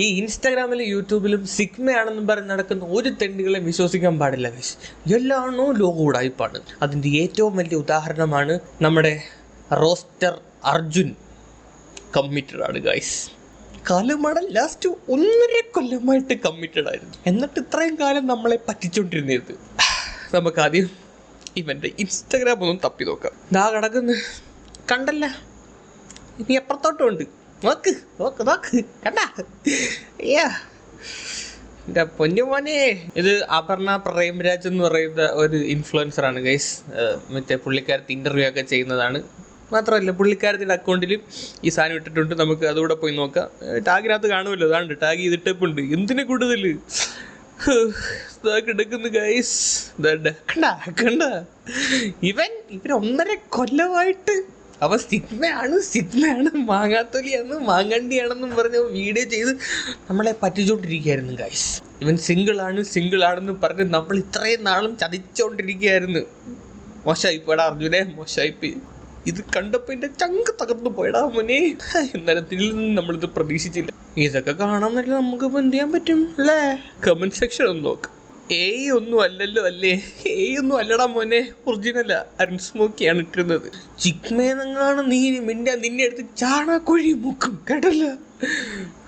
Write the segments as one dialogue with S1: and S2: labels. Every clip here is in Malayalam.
S1: ഈ ഇൻസ്റ്റാഗ്രാമിലും യൂട്യൂബിലും സിഗ്മയാണെന്നും പറഞ്ഞ് നടക്കുന്ന ഒരു തെണ്ടികളെയും വിശ്വസിക്കാൻ പാടില്ല ഗൈസ് എല്ലാണോ ലോക ഉടായ്പാണ് അതിന്റെ ഏറ്റവും വലിയ ഉദാഹരണമാണ് നമ്മുടെ റോസ്റ്റർ അർജുൻ. കമ്മിറ്റഡ് ആണ് ഗൈസ് കാലമട ലാസ്റ്റ് ഒന്നര കൊല്ലമായിട്ട് കമ്മിറ്റഡ് ആയിരുന്നു എന്നിട്ട് ഇത്രയും കാലം നമ്മളെ പറ്റിച്ചോണ്ടിരുന്നത്. നമുക്ക് ആദ്യം ഇവന്റെ ഇൻസ്റ്റാഗ്രാം ഒന്നും തപ്പി നോക്കാം. ദാ കിടക്കുന്നു. കണ്ടല്ല? ഇനി എപ്പുറത്തോട്ടും ഉണ്ട് നോക്ക് നോക്ക് നോക്ക്. കണ്ട? അയ്യാ. എന്റെ പൊന്നുമോനെ ഇത് അപർണ പ്രേംരാജ് എന്ന് പറയുന്ന ഒരു ഇൻഫ്ലുവൻസർ ആണ് ഗൈസ് മറ്റേ പുള്ളിക്കാരത്ത് ഇന്റർവ്യൂ ഒക്കെ ചെയ്യുന്നതാണ്. മാത്രമല്ല പുള്ളിക്കാരത്തിന്റെ അക്കൗണ്ടിലും ഈ സാധനം ഇട്ടിട്ടുണ്ട്. നമുക്ക് അതുകൂടെ പോയി നോക്കാം. ടാഗിനകത്ത് കാണുമല്ലോ അതാണ്ട് ടാഗ് ചെയ്തിട്ടുണ്ട് എന്തിനു കൂടുതൽ ഗൈസ് കണ്ട കണ്ട. ഇവൻ ഇവൻ ഒന്നര കൊല്ലമായിട്ട് അവ സിഗ്മയാണ് സിഗ്മയാണ് മാങ്ങാത്തൊലിയാണ് മാങ്ങണ്ടിയാണെന്നും പറഞ്ഞ് വീഡിയോ ചെയ്ത് നമ്മളെ പറ്റിച്ചുകൊണ്ടിരിക്കുകയായിരുന്നു ഗൈസ് ഇവൻ സിംഗിൾ ആണെന്ന് പറഞ്ഞ് നമ്മൾ ഇത്രയും നാളും ചതിച്ചുകൊണ്ടിരിക്കുകയായിരുന്നു മോശമായി പോയടാ അർജുനെ മോശമായി ഇത് കണ്ടപ്പോ എന്റെ ചങ്ക് തകർന്നു പോയടാ മോനെ. ഇന്നലത്തിൽ നമ്മളിത് പ്രതീക്ഷിച്ചില്ല. ഇതൊക്കെ നമുക്ക് ഇപ്പൊ എന്ത് ചെയ്യാൻ പറ്റും അല്ലേ? കമന്റ് സെക്ഷൻ ഒന്ന് നോക്ക്. ഏ ഒന്നും അല്ലല്ലോ അല്ലേ? ഏയ് ഒന്നും അല്ലടാ മോനെ. ഒറിജിനല അരുൺ സ്മോക്കിയാണ് ഇട്ടിരുന്നത്. ചിക്മേനങ്ങാണ് നീ മിണ്ട നിന്നെ എടുത്ത് ചാണാക്കുഴി മുക്കും. കേട്ടല്ല?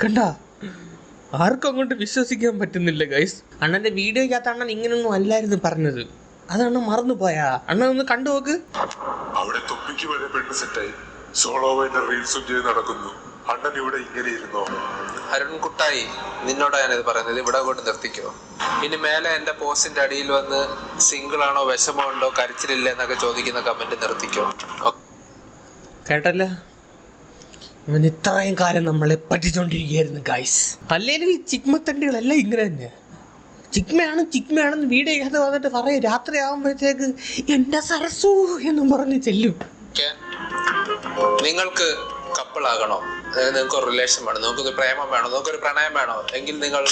S1: കണ്ട? ആർക്കും അങ്ങോട്ട് വിശ്വസിക്കാൻ പറ്റുന്നില്ല ഗൈസ് അണ്ണന്റെ വീഡിയോക്കകത്ത് അണ്ണൻ ഇങ്ങനൊന്നും അല്ലായിരുന്നു പറഞ്ഞത്. അതാണ് മറന്നുപോയാ. അണ്ണൻ ഒന്ന് കണ്ടു നോക്ക്.
S2: അവിടെ തൊപ്പിക്ക് വരെ പെണ്ണ് സെറ്റായി സോളോ റീൽസും ചെയ്ത് നടക്കുന്നു. അണ്ണൻ ഇവിടെ ഇങ്ങനെ ഇരുന്നോ?
S3: അരുൺകുട്ടായി നിന്നോടാ ഞാനിത് പറയുന്നത്. ഇവിടെ കൊണ്ട് നിർത്തിക്കോ. ഇനി മേലെ എന്റെ പോസ്റ്റിന്റെ അടിയിൽ വന്ന് സിംഗിൾ ആണോ വിഷമോ ഉണ്ടോ കരച്ചിലില്ല എന്നൊക്കെ ചോദിക്കുന്ന കമന്റ് നിർത്തിക്കോ.
S1: കേട്ടല്ലോ? ഇവൻ ഇത്രയും കാലം നമ്മളെ പറ്റിച്ചോണ്ടിരിക്കുകയായിരുന്നു ഗൈസ് അല്ലെങ്കിൽ ഈ ചിക്മത്തണ്ടികളെല്ലാം ഇങ്ങനെ തന്നെ. ചിക്മയാണ് ചിക്മയാണെന്ന് വീഡിയോ ചെയ്യാതെ വന്നിട്ട് പറയും രാത്രി ആകുമ്പോഴത്തേക്ക് എന്റെ സരസു എന്നും പറഞ്ഞ് ചെല്ലും.
S3: നിങ്ങൾക്ക് കപ്പിളാകണോ നിങ്ങൾക്ക് ഒരു റിലേഷൻ വേണം. നിങ്ങൾക്കൊരു പ്രേമം വേണം. നിങ്ങൾക്ക് ഒരു പ്രണയം വേണോ. എങ്കിൽ നിങ്ങൾ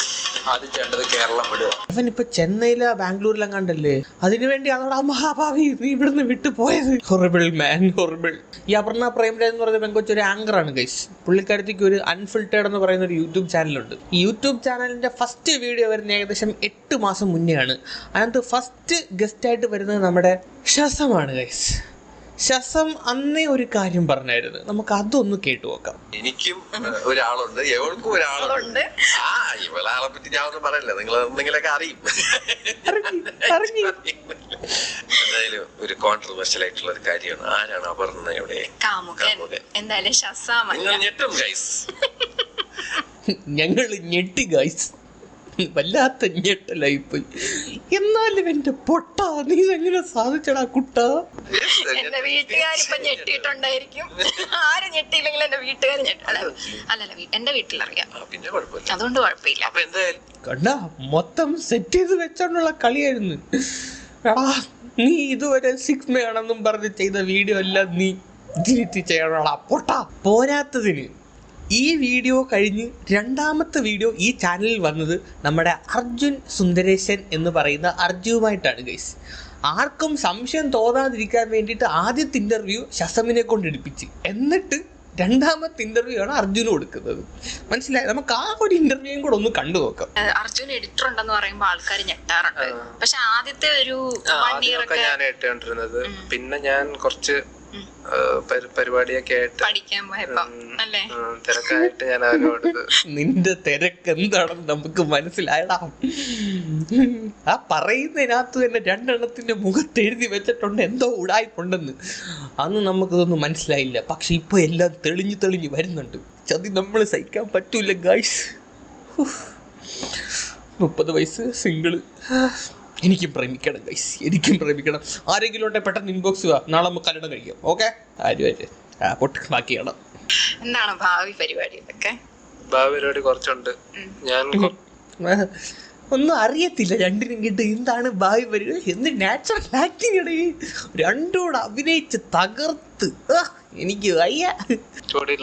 S3: ആദ്യം ചെയ്യേണ്ടത് കേരളം വിടുക.
S1: അവൻ ഇപ്പൊ ചെന്നൈയിലോ ബാംഗ്ലൂരിലും കണ്ടല്ലേ? അതിനുവേണ്ടി അതോടെ മഹാഭാവി ഇവിടുന്ന് വിട്ടു പോയത്. ഹൊറിബിൾ മാൻ ഹൊറിബിൾ ഈ അപർണ പ്രേംരാജ് എന്ന് പറയുന്ന പെങ്കൊച്ച് ഒരു ആങ്കർ ആണ് ഗൈസ് പുള്ളിക്കാരത്തേക്ക് ഒരു അൺഫിൽട്ടേഡ് എന്ന് പറയുന്ന ഒരു യൂട്യൂബ് ചാനലുണ്ട് ഈ യൂട്യൂബ് ചാനലിന്റെ ഫസ്റ്റ് വീഡിയോ വരുന്ന ഏകദേശം എട്ട് മാസം മുന്നെയാണ്. അതിനകത്ത് ഫസ്റ്റ് ഗസ്റ്റ് ആയിട്ട് വരുന്നത് നമ്മുടെ ഷസമാണ് ഗൈസ് ഷസം അന്നേ ഒരു കാര്യം പറഞ്ഞായിരുന്നു. നമുക്ക് അതൊന്ന് കേട്ടു നോക്കാം.
S4: എനിക്കും ഒരാളുണ്ട്. എവൾക്കും ഒരാളുണ്ട്. ആ ഇവളാളെ പറ്റി ഞാൻ ഒന്നും പറയില്ല. നിങ്ങൾ എന്തെങ്കിലൊക്കെ അറിയും. എന്തായാലും ഒരു കോൺട്രവേഴ്ഷ്യൽ ആയിട്ടുള്ള ഒരു കാര്യമാണ്. ആരാണ് അപർണയുടെ.
S5: എന്തായാലും
S4: ഞെട്ടും ഗൈസ്
S1: ഞങ്ങൾ ഞെട്ടി ഗൈസ് വല്ലാത്ത ഞെട്ടലായിപ്പോയി എന്നാലും എന്റെ പൊട്ട നീ എങ്ങനെ സാധിച്ചടാ കുട്ട?
S5: എന്റെ വീട്ടുകാരിപ്പൊ ഞെട്ടിയിട്ടുണ്ടായിരിക്കും. ആരും ഞെട്ടിയില്ലെങ്കിൽ എന്റെ വീട്ടുകാർ ഞെട്ടി അല്ലല്ല എന്റെ വീട്ടിലറിയാം. അതുകൊണ്ട് കുഴപ്പമില്ല.
S1: കണ്ട മൊത്തം സെറ്റ് ചെയ്ത് വെച്ചോണ്ടുള്ള കളിയായിരുന്നു. എടാ നീ ഇതുവരെ സിക്സ് മേ ആണെന്നും പറഞ്ഞ് ചെയ്ത വീഡിയോ എല്ലാം നീ ഡിലീറ്റ് ചെയ്യണോടാ പൊട്ട. പോരാത്തതിന് ഈ വീഡിയോ കഴിഞ്ഞ് രണ്ടാമത്തെ വീഡിയോ ഈ ചാനലിൽ വന്നത് നമ്മുടെ അർജുൻ സുന്ദരേശൻ എന്ന് പറയുന്ന അർജുവുമായിട്ടാണ് ഗൈസ് ആർക്കും സംശയം തോന്നാതിരിക്കാൻ വേണ്ടിയിട്ട് ആദ്യത്തെ ഇന്റർവ്യൂ ശസമിനെ കൊണ്ട് എടുപ്പിച്ച്. എന്നിട്ട് രണ്ടാമത്തെ ഇന്റർവ്യൂ ആണ് അർജുന് കൊടുക്കുന്നത്. മനസ്സിലായി? നമുക്ക് ആ ഒരു ഇന്റർവ്യൂയും കൂടെ ഒന്ന് കണ്ടു നോക്കാം.
S5: അർജുൻ എഡിറ്റർ ഉണ്ടെന്ന് പറയുമ്പോൾ ആൾക്കാർ ഞെട്ടാറുണ്ട്. പക്ഷെ ആദ്യത്തെ ഒരു
S3: ഞാൻ ഇട്ടുകൊണ്ടിരുന്നത് പിന്നെ ഞാൻ കുറച്ച് പരിപാടിയൊക്കെ ആയിട്ട്. തിരക്കായിട്ട് ഞാൻ അവരോട്
S1: നിന്റെ തിരക്ക് എന്താണെന്ന് നമുക്ക് മനസ്സിലായതാ ആ പറയുന്നതിനകത്ത് തന്നെ രണ്ടെണ്ണത്തിന്റെ മുഖത്ത് എഴുതി വെച്ചിട്ടുണ്ട് എന്തോ ഉടായ്പുണ്ടെന്ന്. അന്ന് നമുക്കിതൊന്നും മനസ്സിലായില്ല. പക്ഷെ ഇപ്പൊ എല്ലാം തെളിഞ്ഞു തെളിഞ്ഞു വരുന്നുണ്ട്. ചതി നമ്മൾ സഹിക്കാൻ പറ്റൂല ഗായ്സ് മുപ്പത് വയസ്സ് സിംഗിൾ എനിക്കും പ്രേമിക്കണം ഗൈസ് എനിക്കും പ്രേമിക്കണം. ആരെങ്കിലും ഉണ്ടെ പെട്ടെന്ന് ഇൻബോക്സ് നാളെ നമുക്ക് കല്യാണം കഴിക്കാം. ഓക്കെ ആരുമായിട്ട് ആ പൊട്ട്. ബാക്കിയാണ്.
S5: എന്താണ് ഭാവി പരിപാടി ഇതൊക്കെ?
S3: ഭാവി പരിപാടി കുറച്ചുണ്ട്. ഞാൻ
S1: ഒന്നും അറിയത്തില്ല. രണ്ടിനും കിട്ടും എന്താണ് ഭാവി പരിപാടി? എന്ത് നാച്ചുറൽ ആക്ടിങ് ഇടയിൽ രണ്ടോട് അഭിനയിച്ച് തകർത്ത്. എനിക്ക് വയ്യ.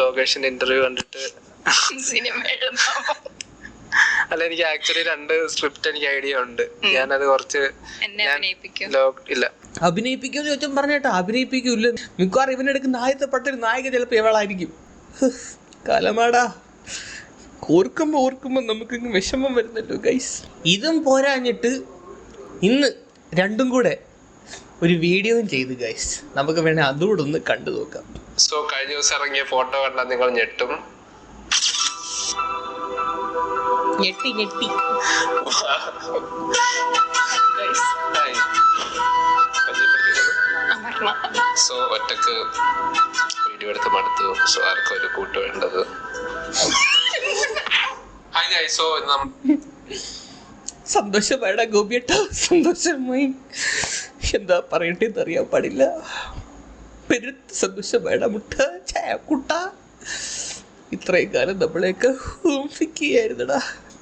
S3: ലോകേഷിന്റെ ഇന്റർവ്യൂ കണ്ടിട്ട്
S5: സിനിമ
S3: അല്ല എനിക്ക് ആക്ച്വലി രണ്ട് സ്ക്രിപ്റ്റ് എനിക്ക് ഐഡിയ ഉണ്ട്. ഞാനത് കുറച്ച് ഇല്ല.
S1: അഭിനയിപ്പിക്കും ചോദിച്ചാൽ പറഞ്ഞേട്ടോ അഭിനയിപ്പിക്കൂല്ല. മിക്കവാറും ഇവനെടുക്കുന്ന ആദ്യത്തെ പട്ടൊരു നായിക ചിലപ്പോൾ ഇവളായിരിക്കും. കലമാടാ. ഓർക്കുമ്പോ ഓർക്കുമ്പോ നമുക്ക് വിഷമം വരുന്നല്ലോ ഗൈസ് ഇതും പോരാഞ്ഞിട്ട് ഇന്ന് രണ്ടും കൂടെ ഒരു വീഡിയോയും ചെയ്തു ഗൈസ് നമുക്ക് വേണേൽ അതുകൂടെ ഒന്ന് കണ്ടു നോക്കാം.
S3: സോ കഴിഞ്ഞ ദിവസം ഇറങ്ങിയ ഫോട്ടോ കണ്ടാൽ നിങ്ങൾ ഞെട്ടും.
S1: ഞെട്ടി ഞെട്ടി.
S3: സോ ഒറ്റയ്ക്ക് വീഡിയോ എടുത്ത് മടുത്തു. സോ ആർക്കും ഒരു കൂട്ട് വേണ്ടത്? സോ നമ്മ-
S1: സന്തോഷമായിടാ ഗോപിയേട്ട. സന്തോഷമായി. എന്താ പറയണ്ടേന്ന് അറിയാൻ പാടില്ല. പെരുത്ത് സന്തോഷമായിട മുട്ട ചായ കുട്ട ഇത്രയും കാലം നമ്മളെയൊക്കെ ഓർമ്മിക്കുകയായിരുന്നടാ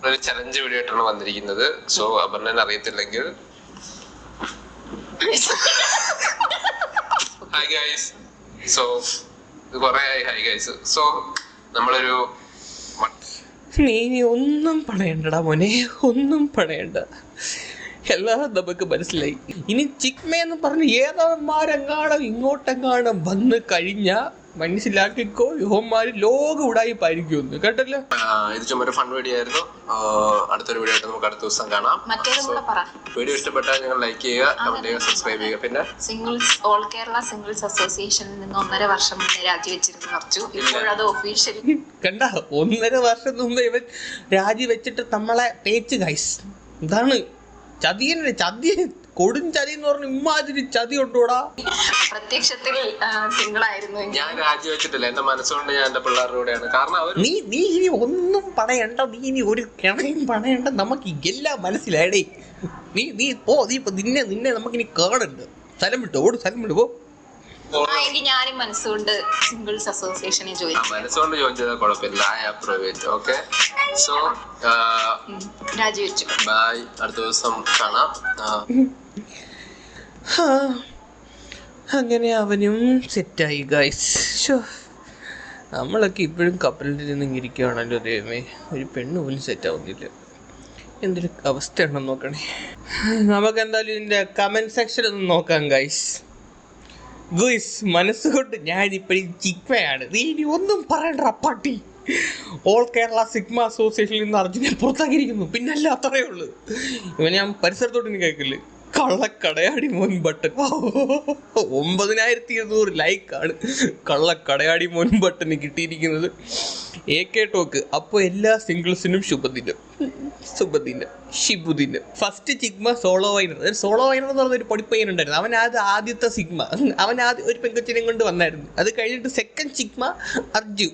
S3: ഒരു ചലഞ്ച് വീഡിയോ ആയിട്ടാണ് വന്നിരിക്കുന്നത്. സോ അപർണൻ അറിയത്തില്ലെങ്കിൽ. ഹായ് ഗൈസ് സോ കുറെ ആയി. ഹായ് ഗൈസ് സോ നമ്മളൊരു
S1: നീ ഒന്നും പണയണ്ടടാ മോനെ. ഒന്നും പണയണ്ട എല്ലാം നമുക്ക് മനസ്സിലായി. ഇനി ചിക്മ എന്ന് പറഞ്ഞ് ഏതവന്മാരെങ്ങാണം ഇങ്ങോട്ടെങ്ങാണോ വന്ന് കഴിഞ്ഞ മനസ്സിലാക്കിക്കോ യുഹോമാര് ലോക പരിക്കുന്നു കേട്ടല്ലോ?
S3: ആ, ഇത് ചുമ്മാ ഒരു ഫൺ വീഡിയോ ആയിരുന്നു. അടുത്തൊരു വീഡിയോ ആയിട്ട് നമുക്ക് അടുത്ത ദിവസം കാണാം. വീഡിയോ ഇഷ്ടപ്പെട്ടാൽ നിങ്ങൾ ലൈക്ക് ചെയ്യുക കമന്റ് ചെയ്യുക സബ്സ്ക്രൈബ് ചെയ്യുക. പിന്നെ
S5: സിംഗിൾസ് ഓൾ കേരള സിംഗിൾസ് അസോസിയേഷനിൽ നിന്ന് ഒന്നര വർഷം മുന്നേ രാജിവെച്ചിരുന്നു കുറച്ചു ഇപ്പോഴത് ഒഫീഷ്യലി
S1: കണ്ട? ഒന്നര വർഷം മുമ്പ് ഇവൻ രാജിവെച്ചിട്ട് നമ്മളെ പേച്ച് ഗൈസ് ഇതാണ് ചതിയനെ ചതി കൊടും ചതി എന്ന് പറഞ്ഞ ഇമ്മാതിരി ചതി ഉണ്ടോടാ?
S5: പ്രത്യക്ഷത്തിൽ സിംഗിൾ
S3: ഞാൻ രാജിവെച്ചിട്ടില്ല. എന്റെ മനസ്സുകൊണ്ട് ഞാൻ എന്റെ പിള്ളേരുടെ കൂടെയാണ്. കാരണം അവർ
S1: നീ നീ ഇനി ഒന്നും പണയണ്ട നീ ഇനി ഒരു കിണയും പണയണ്ട നമുക്ക് എല്ലാം മനസ്സിലായടേ നീ നീ പോ. നീ ഇപ്പൊ നിന്നെ നിന്നെ നമുക്കിനി കാണുന്നുണ്ട് സ്ഥലം വിട്ടു? ഓട് സ്ഥലം വിട്ടു പോ.
S5: എങ്കിൽ ഞാനും മനസ്സുകൊണ്ട് സിംഗിൾസ് അസോസിയേഷനെ ജോയിൻ
S3: ആ, മനസ്സുകൊണ്ട് ജോയിൻ ചെയ്താൽ കുഴപ്പമില്ല. I approve it okay so
S5: രാജിവെച്ചു
S3: ബൈ അടുത്ത ദിവസം കാണാം.
S1: ഹാ. അങ്ങനെ അവനും സെറ്റായി ഗൈസ് ഷോ നമ്മളൊക്കെ ഇപ്പോഴും കപ്പലിൽ നിന്ന് ഇരിക്കുകയാണല്ലോ ദൈവമേ. ഒരു പെണ്ണ് പോലും സെറ്റാവുന്നില്ല എന്തൊരു അവസ്ഥയാണെന്ന് നോക്കണേ. നമുക്ക് എന്തായാലും ഇതിന്റെ കമന്റ് സെക്ഷൻ ഒന്ന് നോക്കാം ഗൈസ് ഗുയിസ് മനസ്സുകൊണ്ട് ഞാൻ ചിക്വയാണ് നീ ഇനി ഒന്നും പറയണ്ട പട്ടി. ഓൾ കേരള സിഗ്മ അസോസിയേഷനിൽ നിന്ന് അർജുനെ പുറത്താക്കിയിരിക്കുന്നു. പിന്നല്ല അത്രയേ ഉള്ളൂ. ഇവൻ ഞാൻ പരിസരത്തോട്ട് ഇനി കേൾക്കില്ല. കള്ളക്കടയാടി മോൻ ബട്ടൺ ഒമ്പതിനായിരത്തി ഇരുന്നൂറ് ലൈക്കാണ് കള്ളക്കടയാടി മോൻ ബട്ടന് കിട്ടിയിരിക്കുന്നത്. എ കെ ടോക്ക് അപ്പോൾ എല്ലാ സിംഗിൾസിനും ശുഭദിനം. ശുഭദിനം ഷിബുദിനം first sigma solo winner solo winner എന്ന് പറഞ്ഞൊരു പൊടിപ്പയ്യൻ ഉണ്ടായിരുന്നു. അവൻ അത് ആദ്യത്തെ സിഗ്മ അവൻ ആദ്യം ഒരു പെങ്കൊച്ചിനെയും കൊണ്ട് വന്നായിരുന്നു. അത് കഴിഞ്ഞിട്ട് സെക്കൻഡ് സിഗ്മ അർജു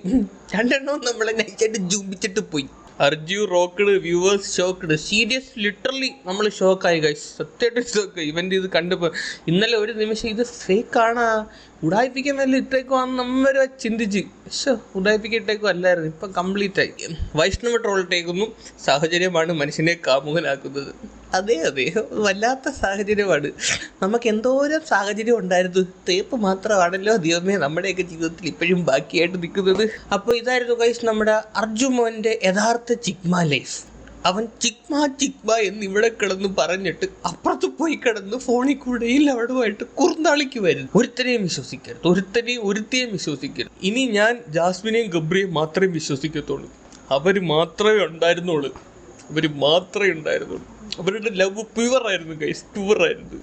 S1: രണ്ടെണ്ണവും നമ്മളെ നൈറ്റായിട്ട് ജൂമ്പിച്ചിട്ട് പോയി. Arju rocked viewers shocked. Serious literally നമ്മൾ ഷോക്കായി ഗൈസ് സത്യമായിട്ട് ഷോക്ക്. ഇവന്റ് ഇത് കണ്ടപ്പോൾ ഇന്നലെ ഒരു നിമിഷം ഇത് ഫേക്ക് ആണാ. ഉടായിപ്പിക്കാൻ വല്ല ഇട്ടേക്കുവാന്ന് നമ്മൾ ചിന്തിച്ച്. പക്ഷേ ഉടായിപ്പിക്കാൻ ഇട്ടേക്കും അല്ലായിരുന്നു. ഇപ്പം കംപ്ലീറ്റ് ആയി. വൈഷ്ണവ ട്രോൾ ഇട്ടേക്കുന്നു. സാഹചര്യമാണ് മനുഷ്യനെ കാമുകനാക്കുന്നത്. അതെ അതെ. വല്ലാത്ത സാഹചര്യമാണ്. നമുക്ക് എന്തോരം സാഹചര്യം ഉണ്ടായിരുന്നു. തേപ്പ് മാത്രമാണല്ലോ ദൈവമേ നമ്മുടെയൊക്കെ ജീവിതത്തിൽ ഇപ്പോഴും ബാക്കിയായിട്ട് നിൽക്കുന്നത്. അപ്പോൾ ഇതായിരുന്നു ഗൈസ് നമ്മുടെ അർജുൻ മോന്റെ യഥാർത്ഥ ചിക്മ ലൈഫ് അവൻ ചിക്മ ചിക്മ എന്ന് ഇവിടെ കിടന്ന് പറഞ്ഞിട്ട് അപ്പുറത്ത് പോയി കിടന്ന് ഫോണിൽ കൂടെയിൽ അവിടുമായിട്ട് കുറുന്നാളിക്കുമായിരുന്നു ഒരുത്തനെയും വിശ്വസിക്കരുത്. ഒരുത്തനെയും ഒരുത്തിയെയും വിശ്വസിക്കരുത്. ഇനി ഞാൻ ജാസ്മിനെയും ഗബ്രിയെയും മാത്രമേ വിശ്വസിക്കത്തുള്ളൂ. അവർ മാത്രമേ ഉണ്ടായിരുന്നുള്ളൂ. അവർ മാത്രമേ ഉണ്ടായിരുന്നുള്ളൂ. അവരുടെ ലവ് പ്യുവർ പ്യുവറായിരുന്നു ഗൈസ് പ്യുവറായിരുന്നു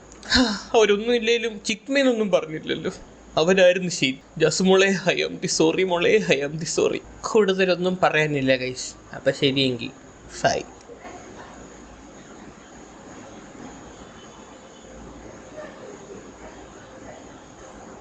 S1: അവരൊന്നും ഇല്ലെങ്കിലും ചിക്മേനൊന്നും പറഞ്ഞില്ലല്ലോ. അവരായിരുന്നു ശരി. ജസുമോളെ ഹൈ ആം ദി സോറി മോളെ ഹൈ ആം ദി സോറി. കൂടുതലൊന്നും പറയാനില്ല ഗൈസ് അപ്പം ശരിയെങ്കിൽ ഫൈ